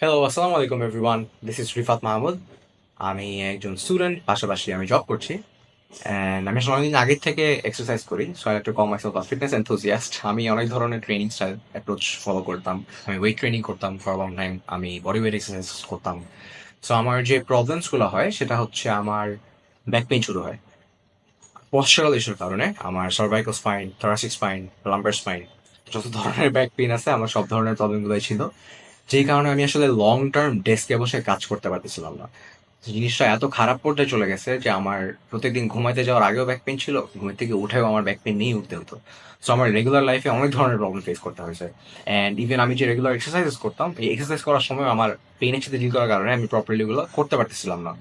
Hello আসসালামু আলাইকুম everyone this is Rifat Mahmud আমি একজন স্টুডেন্ট পাশাপাশি আমি জব করছি। অ্যান্ড আমি আসলে অনেকদিন আগের থেকে এক্সারসাইজ করি so I too call myself fitness enthusiast আমি অনেক ধরনের ট্রেনিং স্টাইল অ্যাপ্রোচ ফলো করতাম। আমি ওয়েট ট্রেনিং করতাম ফর লং টাইম আমি বডি ওয়েট এক্সারসাইজ করতাম। সো আমার যে প্রবলেমসগুলো হয়, সেটা হচ্ছে আমার ব্যাক পেইন শুরু হয়। পশ্চারাল ইস্যুর কারণে আমার cervical spine thoracic spine lumbar spine যত ধরনের ব্যাক পেইন আছে, আমার সব ধরনের প্রবলেমগুলোই ছিল। যেই কারণে আমি আসলে লং টার্ম ডেস্কে বসে কাজ করতে পারতেছিলাম না। জিনিসটা এত খারাপ পর্যায়ে চলে গেছে যে আমার প্রত্যেকদিন ঘুমাইতে যাওয়ার আগেও ব্যাক পেন ছিল ঘুম থেকে উঠেও আমার ব্যাক পেন নিয়েই উঠতে হতো। সো আমার রেগুলার লাইফে অনেক ধরনের প্রবলেম ফেস করতে হয়েছে। অ্যান্ড ইভেন আমি যে রেগুলার এক্সারসাইজ করতাম, এই এক্সারসাইজ করার সময় আমার পেনের সাথে ডিল করার কারণে আমি প্রপারলি গুলো করতে পারতেছিলাম না।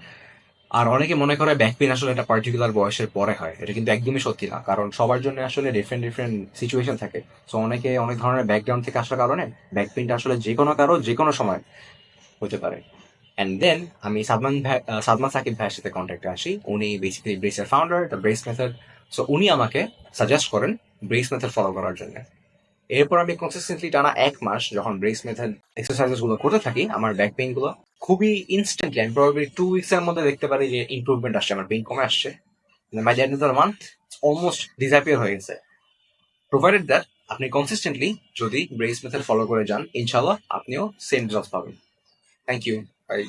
আর অনেকে মনে করে ব্যাক পেন আসলে একটা পার্টিকুলার বয়সের পরে হয়। এটা কিন্তু একদমই সত্যি না, কারণ সবার জন্য আসলে ডিফারেন্ট ডিফারেন্ট সিচুয়েশন থাকে। সো অনেকে অনেক ধরনের ব্যাকগ্রাউন্ড থেকে আসার কারণে ব্যাক পেনটা আসলে যে কোনো কারও, যে কোনো সময় হতে পারে। অ্যান্ড দেন আমি সাদমান সাদমান সাকিব ভাইয়ের সাথে কন্ট্যাক্টে আসি। উনি basically ব্রেসের founder the brace method so উনি আমাকে সাজেস্ট করেন ব্রেস মেথড ফলো করার জন্য। এরপর আমি কনসিস্টেন্টলি টানা এক মাস যখন ব্রেস মেথড এক্সারসাইজেসগুলো করতে থাকি, আমার ব্যাক পেইনগুলো খুবই ইনস্ট্যান্টলি আমি প্রবাবলি টু উইকস এর মধ্যে দেখতে পারি যে ইম্প্রুভমেন্ট আসছে, আমার পেইন কমে আসছে। My journey month almost disappear হয়ে গেছে। প্রোভাইডেড দ্যাট আপনি কনসিস্টেন্টলি যদি ব্রেস মেথড ফলো করে যান ইনশাল্লাহ আপনিও সেম রেজাল্ট পাবেন। Thank you bye